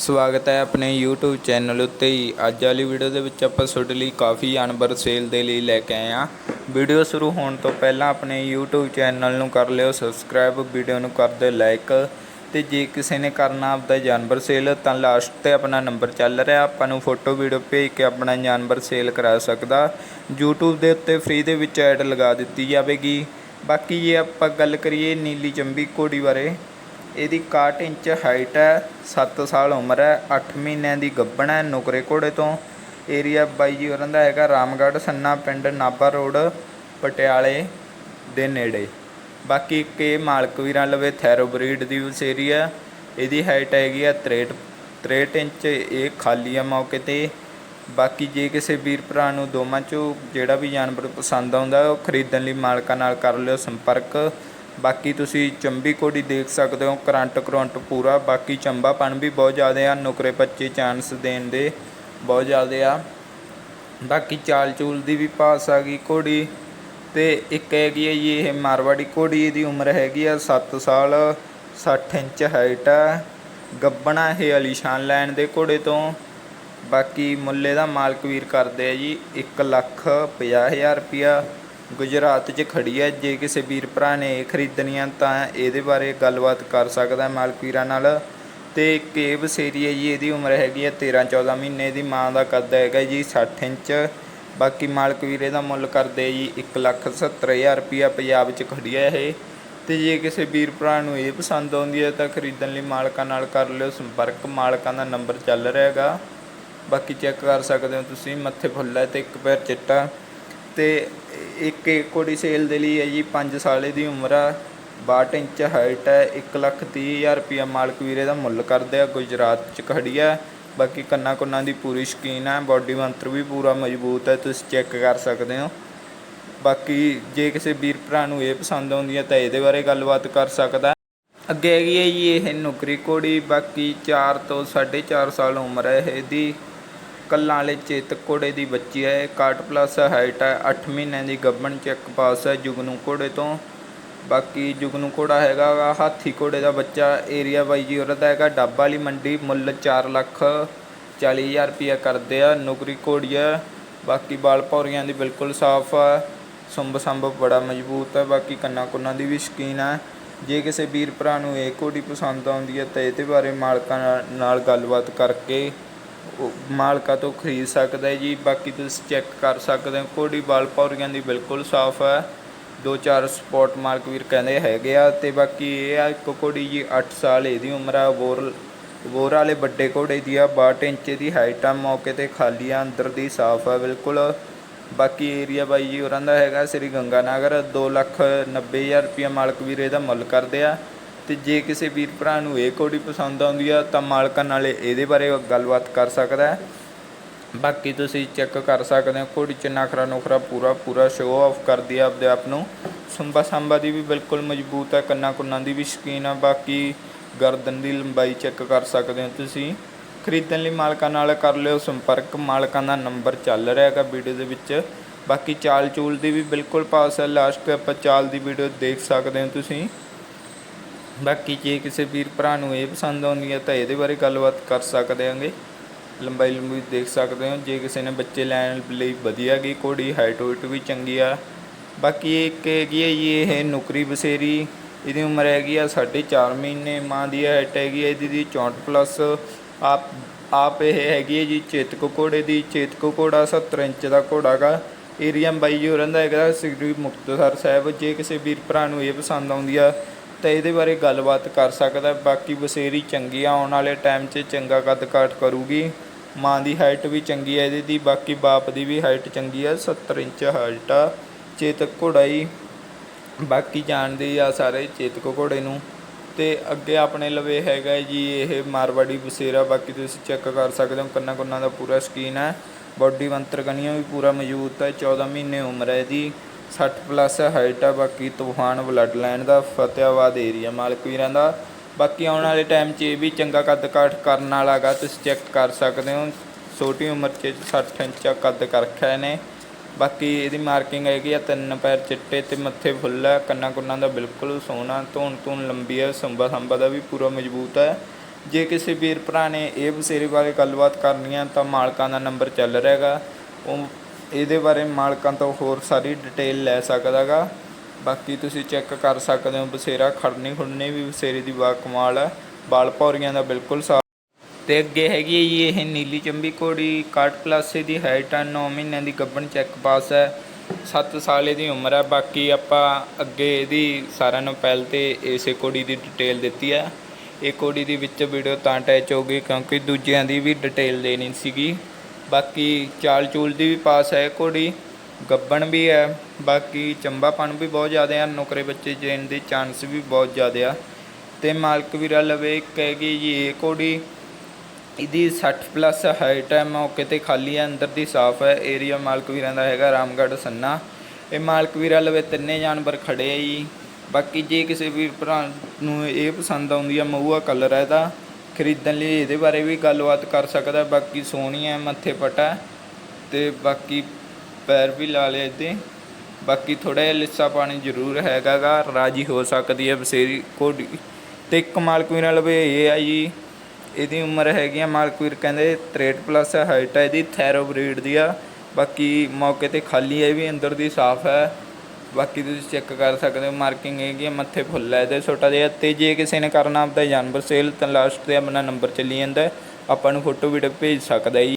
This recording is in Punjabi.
ਸਵਾਗਤ ਹੈ ਆਪਣੇ YouTube ਚੈਨਲ ਉੱਤੇ ਹੀ। ਅੱਜ ਵਾਲੀ ਵੀਡੀਓ ਦੇ ਵਿੱਚ ਆਪਾਂ ਤੁਹਾਡੇ ਲਈ ਕਾਫੀ ਜਾਨਵਰ ਸੇਲ ਦੇ ਲਈ ਲੈ ਕੇ ਆਏ ਹਾਂ। ਵੀਡੀਓ ਸ਼ੁਰੂ ਹੋਣ ਤੋਂ ਪਹਿਲਾਂ ਆਪਣੇ YouTube ਚੈਨਲ ਨੂੰ ਕਰ ਲਿਓ ਸਬਸਕ੍ਰਾਈਬ ਵੀਡੀਓ ਨੂੰ ਕਰ ਦਿਓ ਲਾਈਕ ਤੇ ਜੇ ਕਿਸੇ ਨੇ ਕਰਨਾ ਆਪਦਾ ਜਾਨਵਰ ਸੇਲ ਤਾਂ ਲਾਸਟ ਤੇ ਆਪਣਾ ਨੰਬਰ ਚੱਲ ਰਿਹਾ। ਆਪਾਂ ਨੂੰ ਫੋਟੋ ਵੀਡੀਓ ਭੇਜ ਕੇ ਆਪਣਾ ਜਾਨਵਰ ਸੇਲ ਕਰਾ ਸਕਦਾ। YouTube ਦੇ ਉੱਤੇ ਫ੍ਰੀ ਦੇ ਵਿੱਚ ਐਡ ਲਗਾ ਦਿੱਤੀ ਜਾਵੇਗੀ। ਬਾਕੀ ਜੇ ਆਪਾਂ ਗੱਲ ਕਰੀਏ ਨੀਲੀ ਚੰਬੀ ਘੋੜੀ ਬਾਰੇ ਇਹਦੀ 61 ਇੰਚ ਹਾਈਟ ਹੈ 7 ਸਾਲ ਉਮਰ ਹੈ 8 ਮਹੀਨਿਆਂ ਦੀ ਗੱਭਣ ਹੈ, ਨੁਕਰੇ ਘੋੜੇ ਤੋਂ। ਏਰੀਆ ਬਾਈ ਜੀ ਉਹਨਾਂ ਦਾ ਹੈਗਾ, ਰਾਮਗੜ੍ਹ, ਸੰਨਾ ਪਿੰਡ, ਨਾਭਾ ਰੋਡ, ਪਟਿਆਲੇ ਦੇ ਨੇੜੇ। ਬਾਕੀ ਕੇ ਮਾਲਕ ਵੀਰਾਂ ਲਵੇ ਥੈਰੋਬਰੀਡ ਦੀ ਵਸੇਰੀ ਹੈ ਇਹਦੀ ਹਾਈਟ ਹੈਗੀ ਆ 63 63 ਇੰਚ, ਇਹ ਖਾਲੀ ਆ ਮੌਕੇ ਤੇ। ਬਾਕੀ ਜੇ ਕਿਸੇ ਵੀਰ ਭਰਾ ਨੂੰ ਦੋਵਾਂ ਚੋਂ ਜਿਹੜਾ ਵੀ ਜਾਨਵਰ ਪਸੰਦ ਆਉਂਦਾ, ਉਹ ਖਰੀਦਣ ਲਈ ਮਾਲਕਾਂ ਨਾਲ ਕਰ ਲਿਓ ਸੰਪਰਕ। ਬਾਕੀ ਤੁਸੀਂ ਚੰਬੀ ਕੋਡੀ ਦੇਖ ਸਕਦੇ ਹੋ, ਕਰੰਟ ਕਰੰਟ ਪੂਰਾ, ਬਾਕੀ ਚੰਬਾਪਣ ਵੀ ਬਹੁਤ ਜ਼ਿਆਦਾ ਆ, ਨੁਕਰੇ ਪੱਚੇ ਚਾਂਸ ਦੇਣ ਦੇ ਬਹੁਤ ਜ਼ਿਆਦਾ ਆ। ਬਾਕੀ ਚਾਲ ਚੂਲ ਦੀ ਵੀ ਪਾਸ ਆ ਗਈ ਘੋੜੀ, ਤੇ ਇੱਕ ਹੈਗੀ ਹੈ ਜੀ ਇਹ ਮਾਰਵਾੜੀ ਘੋੜੀ, ਇਹਦੀ ਉਮਰ ਹੈਗੀ ਆ 7 ਸਾਲ 60 ਇੰਚ ਹਾਈਟ ਆ। ਗੱਬਣਾ ਇਹ ਅਲੀਸ਼ਾਨ ਲੈਣ ਦੇ ਘੋੜੇ ਤੋਂ। ਬਾਕੀ ਮੁੱਲੇ ਦਾ ਮਾਲਕ ਵੀਰ ਕਰਦੇ ਆ ਜੀ 1 ਲੱਖ 50 ਹਜ਼ਾਰ ਰੁਪਿਆ ਗੁਜਰਾਤ 'ਚ ਖੜੀ ਹੈ। ਜੇ ਕਿਸੇ ਵੀਰ ਭਰਾ ਨੇ ਇਹ ਖਰੀਦਣੀ ਆ ਤਾਂ ਇਹਦੇ ਬਾਰੇ ਗੱਲਬਾਤ ਕਰ ਸਕਦਾ ਮਾਲਕ ਵੀਰਾਂ ਨਾਲ। ਤੇ ਕੇਵ ਸੇਰੀ ਹੈ ਜੀ, ਇਹਦੀ ਉਮਰ ਹੈਗੀ ਹੈ 13 14 ਮਹੀਨੇ ਦੀ, ਮਾਂ ਦਾ ਕੱਦ ਹੈਗਾ ਜੀ 60 ਇੰਚ। ਬਾਕੀ ਮਾਲਕ ਵੀਰ ਇਹਦਾ ਮੁੱਲ ਕਰਦੇ ਜੀ 170000 ਰੁਪਿਆ ਪੰਜਾਬ 'ਚ ਖੜੀ ਹੈ ਇਹ। ਤੇ ਜੇ ਕਿਸੇ ਵੀਰ ਭਰਾ ਨੂੰ ਇਹ ਪਸੰਦ ਆਉਂਦੀ ਹੈ ਤਾਂ ਖਰੀਦਣ ਲਈ ਮਾਲਕਾਂ ਨਾਲ ਕਰ ਲਿਓ ਸੰਪਰਕ। ਮਾਲਕਾਂ ਦਾ ਨੰਬਰ ਚੱਲ ਰਿਹਾ ਹੈਗਾ। ਬਾਕੀ ਚੈੱਕ ਕਰ ਸਕਦੇ ਹੋ ਤੁਸੀਂ, ਮੱਥੇ ਫੁੱਲ ਹੈ ਤੇ ਇੱਕ ਪੈਰ ਚਿੱਟਾ। ਤੇ ਇੱਕ ਇੱਕ ਸੇਲ ਦੇ ਲਈ ਹੈ ਜੀ 5 ਸਾਲੇ ਦੀ ਉਮਰ ਆ 62 ਇੰਚ ਹਾਈਟ ਹੈ 130000 ਰੁਪਿਆ ਮਾਲਕ ਵੀਰੇ ਦਾ ਮੁੱਲ ਕਰਦੇ ਆ, ਗੁਜਰਾਤ ਚ ਖੜੀ ਆ। ਬਾਕੀ ਕੰਨਾਂ ਕੁੰਨਾਂ ਦੀ ਪੂਰੀ ਸ਼ਕੀਨ ਹੈ ਬਾਡੀ ਮੰਤਰ ਵੀ ਪੂਰਾ ਮਜ਼ਬੂਤ ਹੈ, ਤੁਸੀਂ ਚੈੱਕ ਕਰ ਸਕਦੇ ਹੋ। ਬਾਕੀ ਜੇ ਕਿਸੇ ਵੀਰ ਭਰਾ ਨੂੰ ਇਹ ਪਸੰਦ ਆਉਂਦੀ ਹੈ ਤਾਂ ਇਹਦੇ ਬਾਰੇ ਗੱਲਬਾਤ ਕਰ ਸਕਦਾ ਅੱਗੇ ਹੈਗੀ ਹੈ ਜੀ, ਇਹ ਨੌਕਰੀ ਕੋੜੀ ਬਾਕੀ 4 ਤੋਂ 4.5 ਸਾਲ ਉਮਰ ਹੈ ਇਹਦੀ। ਕੱਲਾਂ ਵਾਲੇ ਚੇਤਕ ਘੋੜੇ ਦੀ ਬੱਚੀ ਹੈ। 61 ਪਲੱਸ ਹਾਈਟ ਹੈ। 8 ਮਹੀਨਿਆਂ ਦੀ ਗੱਭਣ ਚੈੱਕ ਪਾਸ ਹੈ ਜੁਗਨੂ ਘੋੜੇ ਤੋਂ। ਬਾਕੀ ਜੁਗਨੂ ਘੋੜਾ ਹੈਗਾ ਵਾ, ਹਾਥੀ ਘੋੜੇ ਦਾ ਬੱਚਾ। ਏਰੀਆ ਬਾਈ ਜੀ ਉਹਦਾ ਹੈਗਾ। ਡੱਬ ਵਾਲੀ ਮੰਡੀ, ਮੁੱਲ 4 ਲੱਖ 40 ਹਜ਼ਾਰ ਰੁਪਇਆ ਕਰਦੇ ਆ। ਨੌਕਰੀ ਘੋੜੀ ਹੈ। ਬਾਕੀ ਬਾਲ ਪੌਰੀਆਂ ਦੀ ਬਿਲਕੁਲ ਸਾਫ਼ ਆ। ਸੁੰਬ ਸੰਭ ਬੜਾ ਮਜ਼ਬੂਤ ਹੈ। ਬਾਕੀ ਕੰਨਾਂ ਕੁੰਨਾਂ ਦੀ ਵੀ ਸ਼ਕੀਨ ਹੈ। ਜੇ ਕਿਸੇ ਵੀਰ ਭਰਾ ਨੂੰ ਇਹ ਘੋੜੀ ਪਸੰਦ ਆਉਂਦੀ ਹੈ ਤਾਂ ਇਹਦੇ ਬਾਰੇ ਮਾਲਕਾਂ ਨਾਲ- ਗੱਲਬਾਤ ਕਰਕੇ ਮਾਲਕਾ ਤੋਂ ਖਰੀਦ ਸਕਦਾ ਹੈ ਜੀ। ਬਾਕੀ ਤੁਸੀਂ ਚੈੱਕ ਕਰ ਸਕਦੇ ਹੋ। ਘੋੜੀ ਬਾਲ ਪੌਰੀਆਂ ਦੀ ਬਿਲਕੁਲ ਸਾਫ਼ ਹੈ। ਦੋ ਚਾਰ ਸਪੋਰਟ ਮਾਲਕ ਵੀਰ ਕਹਿੰਦੇ ਹੈਗੇ ਆ। ਤੇ ਬਾਕੀ ਇਹ ਆ, ਇੱਕ ਘੋੜੀ ਜੀ 8 ਸਾਲ ਇਹਦੀ ਉਮਰ ਆ। ਬੋਰ ਬੋਰ ਵਾਲੇ ਵੱਡੇ ਘੋੜੇ ਦੀ ਆ। 62 ਇੰਚ ਦੀ ਹਾਈਟ ਆ। ਮੌਕੇ ਤੇ ਖਾਲੀ ਆ। ਅੰਦਰ ਦੀ ਸਾਫ਼ ਆ ਬਿਲਕੁਲ। ਬਾਕੀ ਏਰੀਆ ਬਾਈ ਜੀ ਹੋਰਾਂ ਦਾ ਹੈਗਾ। ਸ੍ਰੀ ਗੰਗਾ ਨਗਰ ਦੋ ਲੱਖ ਨੱਬੇ ਹਜ਼ਾਰ ਰੁਪਇਆ ਮਾਲਕ ਵੀਰ ਇਹਦਾ ਮੁੱਲ ਕਰਦੇ ਆ। ਅਤੇ ਜੇ ਕਿਸੇ ਵੀਰ ਭਰਾ ਨੂੰ ਇਹ ਘੋੜੀ ਪਸੰਦ ਆਉਂਦੀ ਆ, ਤਾਂ ਮਾਲਕਾਂ ਨਾਲ ਇਹਦੇ ਬਾਰੇ ਗੱਲਬਾਤ ਕਰ ਸਕਦਾ ਹੈ। ਬਾਕੀ ਤੁਸੀਂ ਚੈੱਕ ਕਰ ਸਕਦੇ ਹੋ ਘੋੜੀ ਚ ਨਖਰਾ ਨੁਖਰਾ ਪੂਰਾ ਪੂਰਾ ਸ਼ੋਅ ਆਫ ਕਰਦੀ ਆ ਆਪਦੇ ਆਪ ਨੂੰ। ਸੁੰਬਾ ਸੰਬਾ ਦੀ ਵੀ ਬਿਲਕੁਲ ਮਜ਼ਬੂਤ ਹੈ ਕੰਨਾਂ ਕੁੰਨਾਂ ਦੀ ਵੀ ਸ਼ਕੀਨ ਆ। ਬਾਕੀ ਗਰਦਨ ਦੀ ਲੰਬਾਈ ਚੈੱਕ ਕਰ ਸਕਦੇ ਹੋ ਤੁਸੀਂ। ਖਰੀਦਣ ਲਈ ਮਾਲਕਾਂ ਨਾਲ ਕਰ ਲਿਓ ਸੰਪਰਕ। ਮਾਲਕਾਂ ਦਾ ਨੰਬਰ ਚੱਲ ਰਿਹਾ ਹੈਗਾ ਵੀਡੀਓ ਦੇ ਵਿੱਚ। ਬਾਕੀ ਚਾਲ ਚੂਲ ਦੀ ਵੀ ਬਿਲਕੁਲ ਪਾਸ ਹੈ। ਲਾਸਟ ਤੇ ਆਪਾਂ ਚਾਲ ਦੀ ਵੀਡੀਓ ਦੇਖ ਸਕਦੇ ਹੋ ਤੁਸੀਂ। ਬਾਕੀ ਜੇ ਕਿਸੇ ਵੀਰ ਭਰਾ ਨੂੰ ਇਹ ਪਸੰਦ ਆਉਂਦੀ ਹੈ ਤਾਂ ਇਹਦੇ ਬਾਰੇ ਗੱਲਬਾਤ ਕਰ ਸਕਦੇ ਹਾਂਗੇ। ਲੰਬਾਈ ਲੰਬੀ ਦੇਖ ਸਕਦੇ ਹੋ। ਜੇ ਕਿਸੇ ਨੇ ਬੱਚੇ ਲੈਣ ਲਈ ਵਧੀਆ ਗਈ ਕੋੜੀ ਹਾਈਟ ਹੋਈਟ ਵੀ ਚੰਗੀ ਆ। ਬਾਕੀ ਇੱਕ ਹੈਗੀ ਹੈ ਜੀ, ਇਹ ਨੁਕਰੀ ਬਸੇਰੀ। ਇਹਦੀ ਉਮਰ ਹੈਗੀ ਆ 4.5 ਮਹੀਨੇ। ਮਾਂ ਦੀ ਹਾਈਟ ਹੈਗੀ ਹੈ ਇਹਦੀ ਦੀ 64 ਪਲੱਸ ਆਪ ਆਪ ਇਹ ਹੈਗੀ ਹੈ ਜੀ, ਚੇਤਕੋ ਘੋੜੇ ਦੀ। ਚੇਤਕੋ ਘੋੜਾ 70 ਇੰਚ ਦਾ ਘੋੜਾ ਗਾ। ਏਰੀਆ ਬਾਈ ਜੋ ਰਹਿੰਦਾ ਹੈਗਾ, ਸ੍ਰੀ ਮੁਕਤਸਰ ਸਾਹਿਬ। ਜੇ ਕਿਸੇ ਵੀਰ ਭਰਾ ਨੂੰ ਇਹ ਪਸੰਦ ਆਉਂਦੀ ਆ ਤਾਂ ਇਹਦੇ ਬਾਰੇ ਗੱਲਬਾਤ ਕਰ ਸਕਦਾ। ਬਾਕੀ ਬਸੇਰੀ ਚੰਗੀ ਆ, ਆਉਣ ਵਾਲੇ ਟਾਈਮ 'ਚ ਚੰਗਾ ਕੱਦ ਕਾਠ ਕਰੂਗੀ। ਮਾਂ ਦੀ ਹਾਈਟ ਵੀ ਚੰਗੀ ਹੈ ਇਹਦੀ ਦੀ ਬਾਕੀ ਬਾਪ ਦੀ ਵੀ ਹਾਈਟ ਚੰਗੀ ਹੈ 70 ਇੰਚ ਹਾਈਟ ਆ, ਚੇਤਕ ਘੋੜਾ ਹੀ ਬਾਕੀ ਜਾਣਦੇ ਆ ਸਾਰੇ ਚੇਤਕ ਘੋੜੇ ਨੂੰ। ਤੇ ਅੱਗੇ ਆਪਣੇ ਲਵੇ ਹੈਗਾ ਜੀ ਇਹ ਮਾਰਵਾੜੀ ਬਸੇਰਾ ਬਾਕੀ ਤੁਸੀਂ ਚੈੱਕ ਕਰ ਸਕਦੇ ਹੋ ਕੰਨਾਂ ਕੁੰਨਾਂ ਦਾ ਪੂਰਾ ਸਕੀਨ ਹੈ ਬਾਡੀ ਮੰਤਰ ਕਨੀਆਂ ਵੀ ਪੂਰਾ ਮੌਜੂਦ ਹੈ 14 ਮਹੀਨੇ ਉਮਰ ਹੈ ਇਹਦੀ। 60 ਪਲੱਸ ਹਾਈਟ ਆ ਬਾਕੀ ਤੂਫਾਨ ਬਲੱਡ ਲਾਈਨ ਦਾ, ਫਤਿਆਬਾਦ ਏਰੀਆ ਮਾਲਕ ਵੀਰਾਂ ਦਾ। ਬਾਕੀ ਆਉਣ ਵਾਲੇ ਟਾਈਮ 'ਚ ਇਹ ਵੀ ਚੰਗਾ ਕੱਦ ਕਾਠ ਕਰਨ ਵਾਲਾ ਗਾ ਤੁਸੀਂ ਚੈੱਕ ਕਰ ਸਕਦੇ ਹੋ। ਛੋਟੀ ਉਮਰ 'ਚ 60 ਇੰਚ ਕੱਦ ਕਰ ਰੱਖਿਆ ਇਹਨੇ ਬਾਕੀ ਇਹਦੀ ਮਾਰਕਿੰਗ ਹੈਗੀ ਆ, ਤਿੰਨ ਪੈਰ ਚਿੱਟੇ ਤੇ ਮੱਥੇ ਫੁੱਲ ਹੈ ਕੰਨਾਂ ਕੁੰਨਾਂ ਦਾ ਬਿਲਕੁਲ ਸੋਹਣਾ ਧੌਣ ਧੌਣ ਲੰਬੀ ਹੈ ਸੰਬਾ ਸੰਬਾ ਦਾ ਵੀ ਪੂਰਾ ਮਜ਼ਬੂਤ ਹੈ। ਜੇ ਕਿਸੇ ਵੀਰ ਭਰਾ ਨੇ ਇਹ ਬਸੇਰੇ ਬਾਰੇ ਗੱਲਬਾਤ ਕਰਨੀ ਆ, ਤਾਂ ਮਾਲਕਾਂ ਦਾ ਨੰਬਰ ਚੱਲ ਰਿਹਾ ਹੈਗਾ। ਉਹ ਇਹਦੇ ਬਾਰੇ ਮਾਲਕਾਂ ਤੋਂ ਹੋਰ ਸਾਰੀ ਡਿਟੇਲ ਲੈ ਸਕਦਾ ਗਾ ਬਾਕੀ ਤੁਸੀਂ ਚੈੱਕ ਕਰ ਸਕਦੇ ਹੋ, ਬਸੇਰਾ ਖੜਨੀ ਖੁੜਨੀ ਵੀ ਬਸੇਰੇ ਦੀ ਬਾ ਕਮਾਲ ਹੈ। ਬਾਲ ਭੌਰੀਆਂ ਦਾ ਬਿਲਕੁਲ ਸਾਫ਼। ਤੇ ਅੱਗੇ ਹੈਗੀ ਹੈ ਜੀ ਇਹ ਨੀਲੀ ਚੰਬੀ ਘੋੜੀ, ਕਾਟ ਪਲਾਸੇ ਦੀ ਹਾਈਟ ਹੈ 9 ਮਹੀਨਿਆਂ ਦੀ ਗੱਭਣ ਚੈੱਕ ਪਾਸ ਹੈ। 7 ਸਾਲ ਇਹਦੀ ਉਮਰ ਹੈ, ਬਾਕੀ ਆਪਾਂ ਅੱਗੇ ਇਹਦੀ ਸਾਰਿਆਂ ਨੂੰ ਪਹਿਲ ਤੇ ਇਸੇ ਘੋੜੀ ਦੀ ਡਿਟੇਲ ਦਿੱਤੀ ਹੈ। ਇਹ ਘੋੜੀ ਦੀ ਵਿੱਚ ਵੀਡੀਓ ਤਾਂ ਅਟੈਚ ਹੋ ਗਈ ਕਿਉਂਕਿ ਦੂਜਿਆਂ ਦੀ ਵੀ ਡਿਟੇਲ ਦੇਣੀ ਸੀਗੀ। ਬਾਕੀ ਚਾਲ ਚੂਲ ਦੀ ਵੀ ਪਾਸ ਹੈ ਇਹ ਘੋੜੀ, ਗੱਬਣ ਵੀ ਹੈ, ਬਾਕੀ ਚੰਬਾਪਣ ਵੀ ਬਹੁਤ ਜ਼ਿਆਦਾ ਆ, ਨੁਕਰੇ ਬੱਚੇ ਜੇਨ ਦੇ ਚਾਂਸ ਵੀ ਬਹੁਤ ਜ਼ਿਆਦਾ ਆ। ਤੇ ਮਾਲਕ ਵੀਰਾ ਲਵੇ ਇੱਕ ਹੈਗੀ ਜੀ ਇਹ ਘੋੜੀ, ਇਹਦੀ 60 ਪਲੱਸ ਹਾਈਟ ਹੈ, ਮੌਕੇ ਤੇ ਖਾਲੀ ਹੈ, ਅੰਦਰ ਦੀ ਸਾਫ਼ ਹੈ ਏਰੀਆ ਮਾਲਕ ਵੀਰਾਂ ਦਾ ਹੈਗਾ ਰਾਮਗੜ੍ਹ ਸੰਨਾ। ਇਹ ਮਾਲਕ ਵੀਰਾ ਲਵੇ ਤਿੰਨੇ ਜਾਨਵਰ ਖੜੇ ਆ ਜੀ, ਬਾਕੀ ਜੇ ਕਿਸੇ ਵੀਰ ਭਰਾ ਨੂੰ ਇਹ ਪਸੰਦ ਆਉਂਦੀ ਆ, ਮਹੂਆ ਕਲਰ ਹੈ ਇਹਦਾ। ਖਰੀਦਣ ਲਈ ਇਹਦੇ ਬਾਰੇ ਵੀ ਗੱਲਬਾਤ ਕਰ ਸਕਦਾ, ਬਾਕੀ ਸੋਹਣੀ ਹੈ ਮੱਥੇ ਪਟਾ ਤੇ ਬਾਕੀ ਪੈਰ ਵੀ ਲਾ ਲਏ ਇਹਦੇ। ਬਾਕੀ ਥੋੜਾ ਜਿਹਾ ਲਿੱਸਾ ਪਾਣੀ ਜ਼ਰੂਰ ਹੈਗਾ ਗਾ ਰਾਜੀ ਹੋ ਸਕਦੀ ਹੈ ਬਸੇਰੀ ਘੋੜੀ। ਤੇ ਇੱਕ ਮਾਲਕਵੀਰ ਨਾਲ ਵੀ ਇਹ ਆ ਜੀ, ਇਹਦੀ ਉਮਰ ਹੈਗੀ ਆ, ਮਾਲਕਵੀਰ ਕਹਿੰਦੇ 63 ਪਲੱਸ ਹਾਈਟ ਹੈ ਇਹਦੀ ਥੈਰੋ ਬਰੀਡ ਦੀ ਆ। ਬਾਕੀ ਮੌਕੇ ਤੇ ਖਾਲੀ ਹੈ ਇਹ ਵੀ ਅੰਦਰ ਦੀ ਸਾਫ਼ ਹੈ। ਬਾਕੀ ਤੁਸੀਂ ਚੈੱਕ ਕਰ ਸਕਦੇ ਹੋ ਮਾਰਕਿੰਗ ਹੈਗੀ ਆ ਮੱਥੇ ਫੁੱਲ ਹੈ ਇਹਦੇ ਛੋਟਾ ਜਿਹਾ ਤੇ ਜੇ ਕਿਸੇ ਨੇ ਕਰਨਾ ਆਪਦਾ ਜਾਨਵਰ ਸੇਲ ਤਾਂ ਲਾਸਟ ਤੇ ਆਪਣਾ ਨੰਬਰ ਚੱਲੀ ਜਾਂਦਾ ਆਪਾਂ ਨੂੰ ਫੋਟੋ ਵੀਡੀਓ ਭੇਜ ਸਕਦਾ ਜੀ।